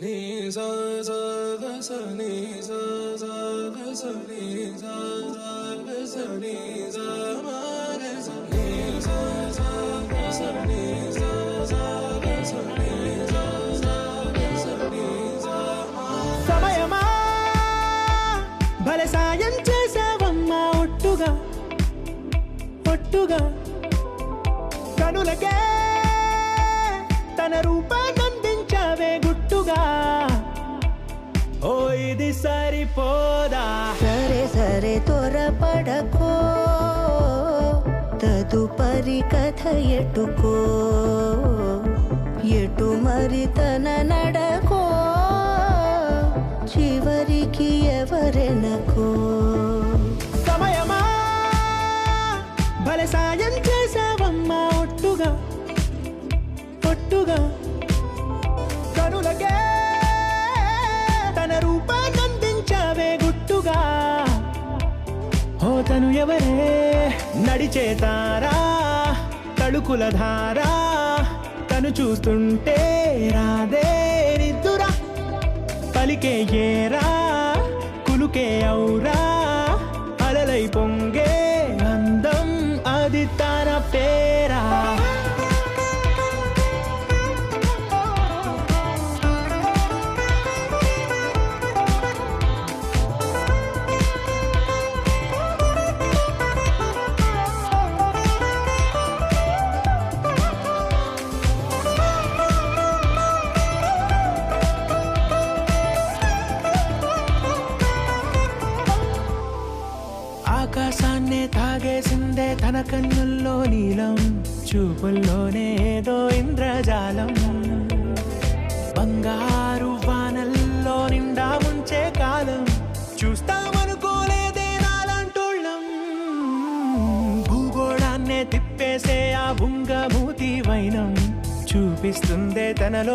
Ni sa sa ga sa ni sa sa ga sa ni sa sa ga sa ni sa ma ga sa ni sa sa ga sa ni sa sa ga sa ni sa sa ga sa ni sa ma సమయమా భలే సాయం చేసావమ్మా ఒట్టుగా ఒట్టుగా కనులకే తన రూపాన్నందించావే సరిపోదా? సరే సరే త్వరపడకో. తదుపరి కథ ఎటుకో. ఎటు మరి తన నడకో? చివరికి ఎవరెనకో? సమయమా? భలే సాయం చేసావమ్మా ఒట్టుగా. ఒట్టుగా. కనులకే అతను ఎవరే? నడిచే తారా? తళుకుల ధారా? తను చూస్తుంటే రాదే నిద్దురా పలికే ఏరా? తన కన్నుల్లో నీలం చూపుల్లోనే ఏదో ఇంద్రజాలం. బంగారు వానల్లో నిండా ముంచే కాలం చూస్తామనుకోలేదే నాలంటోళ్ళం భూగోళాన్నే తిప్పేసే ఆ బుంగమూతి వైనం చూపిస్తుందే తనలో